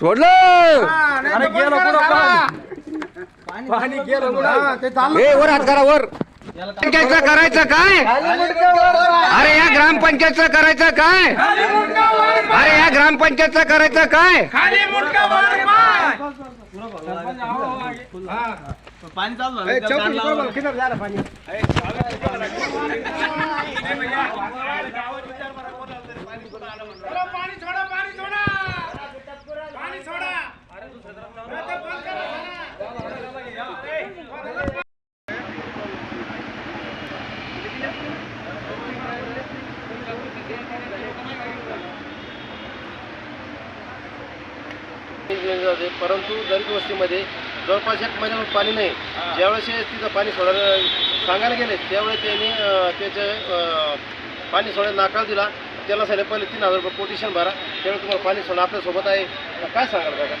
सोडलं! अरे गेलं कुठं पाणी? पाणी गेलं कुठं? वर हात करा वर. पंचायतचं करायचं काय? अरे या ग्रामपंचायतचं करायचं काय? अरे या ग्रामपंचायतचं करायचं काय? जाते परंतु दलित वस्तीमध्ये जवळपास एक महिन्यावर पाणी नाही. ज्यावेळेस तिथं पाणी सोडायला सांगायला गेले त्यावेळेस त्यांनी त्याचे पाणी सोडायला नाकार दिला. त्याला सांगितलं पहिले तीन हजार रुपये कोटेशन भरा. त्यावेळी तुम्हाला पाणी सोडा आपल्यासोबत आहे. काय सांगाल काका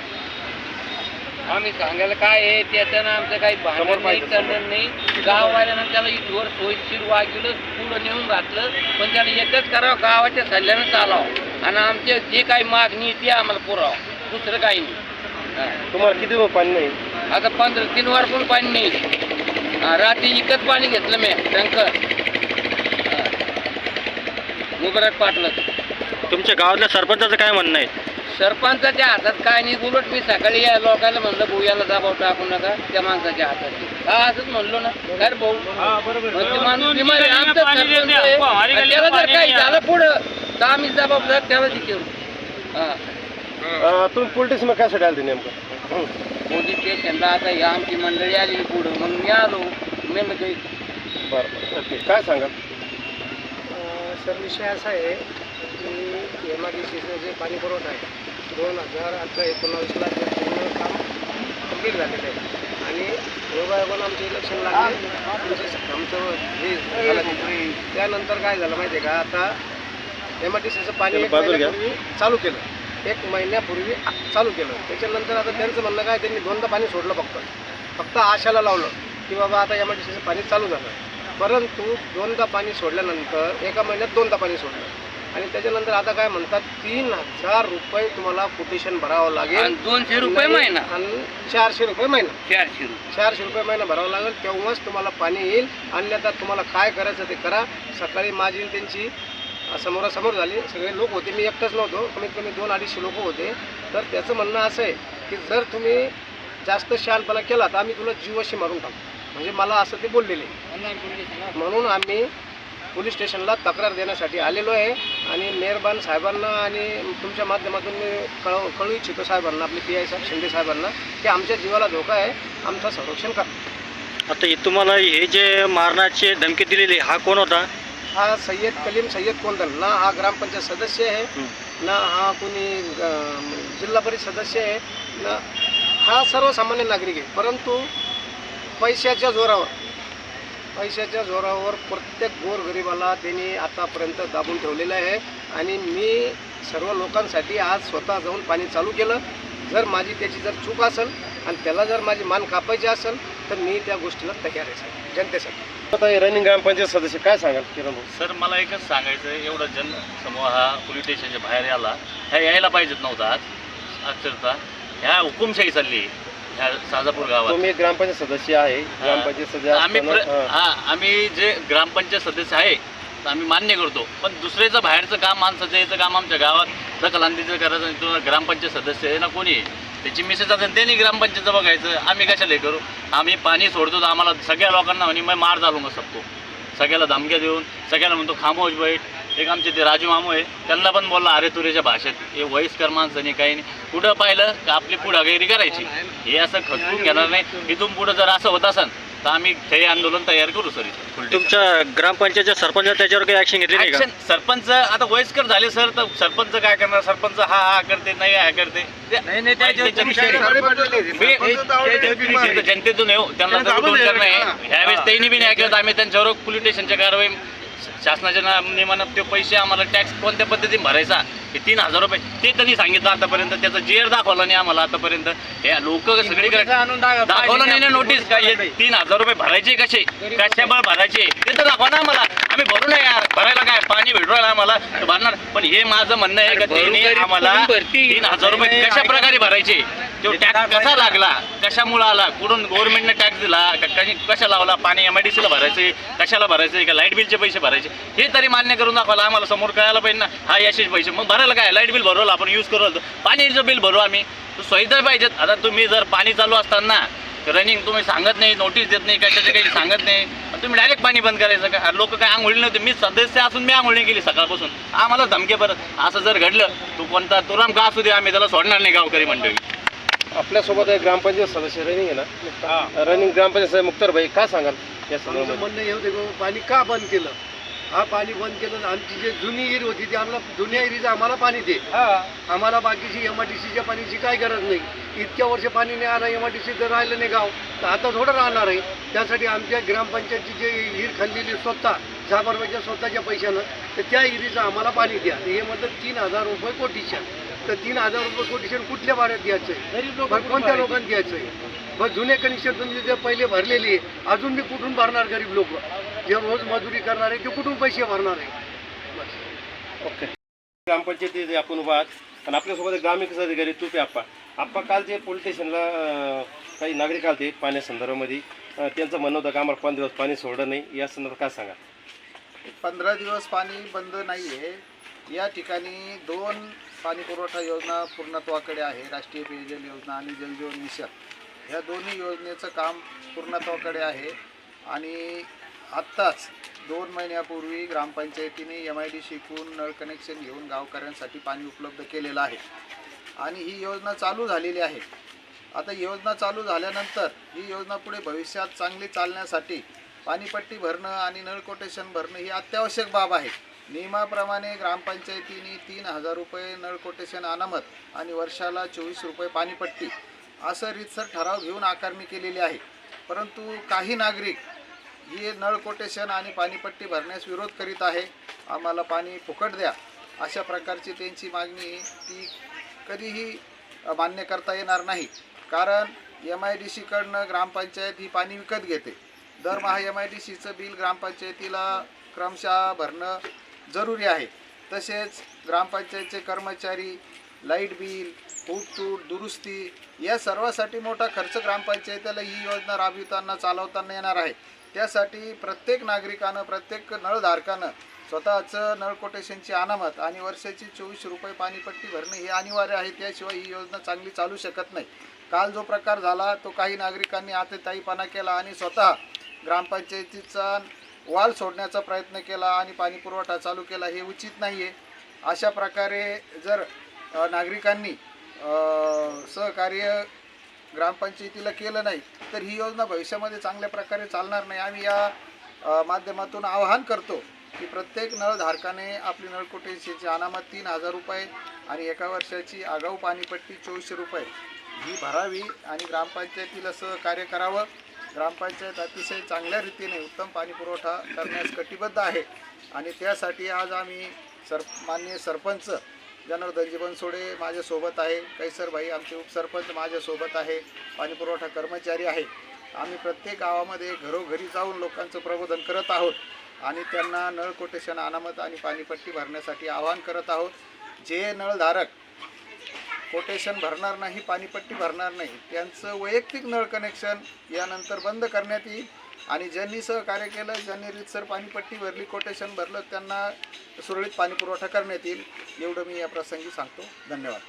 आम्ही सांगायला काय आहे त्याच्यानं आमचं काही भांडण नाही. तंडण नाही. गाववाल्यानं त्याला इथवर सोयीशीर वागवलं पुढं नेऊन घातलं. पण त्याला एकच करावं गावाच्या सल्ल्यानं चालावं. आणि आमचे जे काही मागणी ती आम्हाला पुरावं. दुसरं काही नाही. तुम्हाला किती रुपये पाणी नाही? आता पंधरा तीन वर्ष पाणी नाही. हा, रात्री इकत पाणी घेतलं मी टँकर. मुबरक पाटलं. तुमच्या गावातल्या सरपंचाचं काय म्हणणं आहे? सरपंचाच्या हातात काय नाही उलट मी सकाळी या लोकांना म्हणलं भाऊ याला दबाव टाकू नका त्या माणसाच्या हातात. आहे. हा असंच म्हणलो ना. काय रे भाऊ? मग ते माणूस बिमार आहे, आमचाच सरपंच आहे. आणि त्याला जर काही झालं पुढं तर आम्ही जबाबदार त्याला हा. अं, तुम्ही पोलीस स्टेशन काय आले नेमकं? पोलीस स्टेशनला आता ही आमची मंडळी आली पुढं. म्हणून मी आलो. मी बरं बरं. ओके. काय सांगाल? सर विषय असा आहे की एम आय डी सीचं जे पाणी पुरवठा आहे दोन हजार अठरा एकोणावीसला ते पूर्ण काम कंप्लीट झालेलं आहे. आणि योगायोगानं आमचे इलेक्शन लागले. आमचे आमचं हे झालं ते. त्यानंतर काय झालं माहिती आहे का? आता एम आय डी सीचं पाणी एक बाजूला घ्या. महिन्यापूर्वी चालू केलं. एक महिन्यापूर्वी चालू केलं. त्याच्यानंतर आता त्यांचं म्हणणं काय त्यांनी दोनदा पाणी सोडलं फक्त. फक्त आशाला लावलं की बाबा आता एम आय डी सीचं पाणी चालू झालं. परंतु दोनदा पाणी सोडल्यानंतर एका महिन्यात दोनदा पाणी सोडलं. आणि त्याच्यानंतर आता काय म्हणतात तीन हजार रुपये तुम्हाला कोटेशन भरावं लागेल. दोनशे रुपये महिना. आणि चारशे रुपये महिना. चारशे रुपये. चारशे रुपये महिना भरावा लागेल तेव्हाच तुम्हाला पाणी येईल. अन्यथा तुम्हाला काय करायचं ते करा. सकाळी माझी त्यांची समोरासमोर झाली. सगळे लोक होते. मी एकटाच नव्हतो. कमीत कमी दोन अडीचशे लोक होते. तर त्याचं म्हणणं असं आहे की जर तुम्ही जास्त शहाणपणा केला तर आम्ही तुला जीवाशी मारून टाकू. म्हणजे मला असं ते बोललेले. म्हणून आम्ही पोलीस स्टेशनला तक्रार देण्यासाठी आलेलो आहे. आणि मेहरबान साहेबांना आणि तुमच्या माध्यमातून मी कळव कळू इच्छितो साहेबांना आपले पी आय साहेब शिंदे साहेबांना की आमच्या जीवाला धोका आहे. आमचं संरक्षण करा. आता हे तुम्हाला हे जे मारण्याची धमकी दिलेली हा कोण होता? हा सय्यद कलीम सय्यद कोंदल ना हा ग्रामपंचायत सदस्य आहे. ना हा कोणी जिल्हा परिषद सदस्य आहे. ना हा सर्वसामान्य नागरिक आहे. परंतु पैशाच्या जोरावर पैशाच्या जोरावर प्रत्येक गोरगरिबाला त्यांनी आतापर्यंत दाबून ठेवलेलं आहे. आणि मी सर्व लोकांसाठी आज स्वतः जाऊन पाणी चालू केलं. जर माझी त्याची जर चूक असेल आणि त्याला जर माझी मान कापायची असेल तर मी त्या गोष्टीला तयार आहे साहेब. जनतेसाठी. आता हे रनिंग ग्रामपंचायत सदस्य काय सांगाल किरण भाऊ? सर मला एकच सांगायचं आहे एवढा जनसमूह हा पोलीस स्टेशनच्या बाहेर आला. ह्या यायला पाहिजेत नव्हता आज अक्षरशः. ह्या हुकुमशाही चालली आहे, ह्या साजापूर गावात. तुम्ही एक ग्रामपंचायत सदस्य आहे. ग्रामपंचायत सदस्य आम्ही प्र- असताना- हा. हा आम्ही जे ग्रामपंचायत सदस्य आहे तर आम्ही मान्य करतो. पण दुसऱ्याचं बाहेरचं काम माणसाचं याचं काम आमच्या गावात. दखलांतीचं करायचं आणि तो ग्रामपंचायत सदस्य आहे ना कोणी? आहे. त्याची मिसेस असेल त्यांनी ग्रामपंचायतचं बघायचं आम्ही कशाला करू? आम्ही पाणी सोडतो तर आम्हाला सगळ्या लोकांना म्हणे मग मार घालूंगा सबको. सगळ्याला धमक्या देऊन सगळ्याला म्हणतो खामोज बैठ. एक आमचे ते राजू मामू आहे त्यांना पण बोलला अरे तुरेच्या भाषेत हे वयस्कर माणसं नाही काही नाही. कुठं पाहिलं का आपली पुढागिरी करायची. हे असं खचवून घेणार नाही. इथून पुढं जर असं होत असेल तर आम्ही ते आंदोलन तयार करू सर इथं तुमच्या ग्रामपंचायतच्या सरपंच त्याच्यावर काही ऍक्शन घेतली नाही का? Action, सरपंच आता वयस्कर झाले सर तर सरपंच काय करणार? सरपंच हा हा करते नाही हा करते. ते- त्यांच्या विषयी- मी- ते जनतेतून येऊ त्यांना करणं आहे ह्यावेळेस त्यांनी बी नाही ऐकलं तर आम्ही त्यांच्यावर पोलीस स्टेशनच्या कारवाई शासनाच्या नियमानं ते पैसे आम्हाला टॅक्स कोणत्या पद्धतीने भरायचा? हे तीन हजार रुपये. ते त्यांनी सांगितलं आतापर्यंत. त्याचा जेर दाखवला नाही आम्हाला आतापर्यंत. हे लोक सगळीकडे दाखवलं नाही ना नोटीस काय तीन हजार रुपये भरायचे कसे? कशामुळे भरायचे? ते तर दाखवा ना आम्हाला. आम्ही भरू नाही यार. भरायला काय? पाणी भेटू आम्हाला. भरणार. पण हे माझं म्हणणं आहे का त्यांनी आम्हाला तीन हजार रुपये कशा प्रकारे भरायचे? तो टॅक्स कसा लागला? कशामुळे आला? कुठून गव्हर्नमेंटने टॅक्स दिला? कशी- कशा लावला? पाणी एम आय डी सीला भरायचे? कशाला भरायचे? का लाइट बिलचे पैसे भरायचे? हे तरी मान्य करून दाखवायला आम्हाला समोर कळायला पाहिजे ना. हा याचेच पैसे. मग भरायला काय? लाइट बिल भरवलं आपण यूज करू. पाणीचं बिल भरू आम्ही. तो सुविधा पाहिजेत. आता तुम्ही जर पाणी चालू असताना रनिंग तुम्ही सांगत नाही नोटीस देत नाही कशाचे काही सांगत नाही. तुम्ही डायरेक्ट पाणी बंद करायचं का? लोक काय आंघोळी नव्हते. मी सदस्य असून मी आंघोळी केली सकाळपासून. आम्हाला धमके परत. असं जर घडलं तू कोणता तुराम का असू दे आम्ही त्याला सोडणार नाही गावकरी मंडळी. आपल्यासोबत आहे ग्रामपंचायत सदस्य रनिंग आहे ना? रनिंग ग्रामपंचायत मुक्तार भाई काय सांगाल या म्हणणं हे होते की पाणी का बंद केलं? हा पाणी बंद केलं आमची जी जुनी विहीर होती ती आम्हाला जुन्या विहिरीचं आम्हाला पाणी दे. आम्हाला बाकीची एम आय डी सीच्या पाण्याची काय गरज नाही. इतक्या वर्ष पाणी नाही आलं सी जर राहिलं नाही गाव तर आता थोडं राहणार आहे. त्यासाठी आमच्या ग्रामपंचायतची जे विहीर खाल्लेली स्वतः साबरबाईच्या स्वतःच्या पैशानं तर त्या विहिरीचं आम्हाला पाणी द्या. हे म्हणतात तीन हजार रुपये कोटीशन तर तीन हजार रुपये कोटीशन कुठल्या भाड्यात द्यायचं? आहे कोणत्या लोकांना द्यायचं? आहे बरं जुने कनेक्शन तुम्ही जे पहिले भरलेली आहे अजून मी कुठून भरणार गरीब लोक? जे रोज मजुरी करणार आहे ते कुठून पैसे भरणार आहे? बस. ओके. ग्रामपंचायतीत आपण उभा आहात. आणि आपल्यासोबत ग्रामीण अधिकारी तुपे आप्पा. आप्पा काल जे पोलीस स्टेशनला काही नागरिक आलते पाण्यासंदर्भामध्ये अं, त्यांचं म्हणणं होतं का आम्हाला पंधरा दिवस पाणी सोडलं नाही. या संदर्भात काय सांगा पंधरा दिवस पाणी बंद नाही आहे या ठिकाणी दोन पाणी पुरवठा योजना पूर्णत्वाकडे आहे. राष्ट्रीय पेयजल योजना आणि जलजीवन मिशन. ह्या दोन्ही योजनेचं काम पूर्णत्वाकडे आहे. आणि आत्ताच दोन महिन्यापूर्वी ग्रामपंचायतीने एम आय डी शिकून नळ कनेक्शन घेऊन गावकऱ्यांसाठी पाणी उपलब्ध केलेलं आहे. आणि ही योजना चालू झालेली आहे. आता योजना चालू झाल्यानंतर ही योजना पुढे भविष्यात चांगली चालण्यासाठी पाणीपट्टी भरणं आणि नळ कोटेशन भरणं ही अत्यावश्यक बाब आहे. नियमाप्रमाणे ग्रामपंचायतीने तीन हजार रुपये नळ कोटेशन अनामत आणि वर्षाला चोवीस रुपये पाणीपट्टी असं रीतसर ठराव घेऊन आकारणी केलेली आहे. परंतु काही नागरिक ही नळ कोटेशन आणि पाणीपट्टी भरण्यास विरोध करीत आहे. आम्हाला पाणी फुकट द्या. अशा प्रकारची त्यांची मागणी ती कधीही मान्य करता येणार नाही. कारण एम आय डी सीकडनं ग्रामपंचायत ही पाणी विकत घेते. दरमहा एम आय डी सीचं बिल ग्रामपंचायतीला क्रमशः भरणं जरुरी आहे. तसेच ग्रामपंचायतचे कर्मचारी लाइट बिल फूटतूट दुरुस्ती या सर्वासाठी मोठा खर्च ग्रामपंचायतीला ही योजना राबविताना चालवताना येणार आहे. त्यासाठी प्रत्येक नागरिकानं प्रत्येक नळधारकानं स्वतःचं नळ कोटेशनची अनामत आणि वर्षाची चोवीस रुपये पाणीपट्टी भरणे हे अनिवार्य आहे. त्याशिवाय ही योजना चांगली चालू शकत नाही. काल जो प्रकार झाला तो काही नागरिकांनी आतताईपणा केला आणि स्वतः ग्रामपंचायतीचा वाल सोडण्याचा प्रयत्न केला आणि पाणीपुरवठा चालू केला हे उचित नाही आहे अशा प्रकारे जर नागरिकांनी सहकार्य ग्रामपंचायतीला केलं नाही तर ही योजना भविष्यामध्ये चांगल्या प्रकारे चालणार नाही. आम्ही या माध्यमातून आवाहन करतो की प्रत्येक नळधारकाने आपली नळकोटेशीची अनामत तीन हजार रुपये आणि एका वर्षाची आगाऊ पाणीपट्टी चोवीसशे रुपये ही भरावी आणि ग्रामपंचायतीला सहकार्य करावं. ग्रामपंचायत अतिशय चांगल्या रीतीने उत्तम पाणीपुरवठा करण्यास कटिबद्ध आहे. आणि त्यासाठी आज आम्ही सर माननीय सरपंच जनार्दनजी बनसोडे माझ्यासोबत आहे कैसर भाई आमचे उपसरपंच माझ्यासोबत आहे पाणीपुरवठा कर्मचारी आहे. आम्ही प्रत्येक गावामध्ये घरोघरी जाऊन लोकांचं प्रबोधन करत आहोत आणि त्यांना नळ कोटेशन अनामत आणि पाणीपट्टी भरण्यासाठी आवाहन करत आहोत. जे नळधारक कोटेशन भरणार नाही पाणीपट्टी भरणार नाही त्यांचं वैयक्तिक नळ कनेक्शन यानंतर बंद करण्यात येईल. आणि ज्यांनी सहकार्य केलं ज्यांनी रितसर पाणीपट्टी भरली कोटेशन भरलं त्यांना सुरळीत पाणीपुरवठा करण्यात येईल एवढं मी या प्रसंगी सांगतो. धन्यवाद.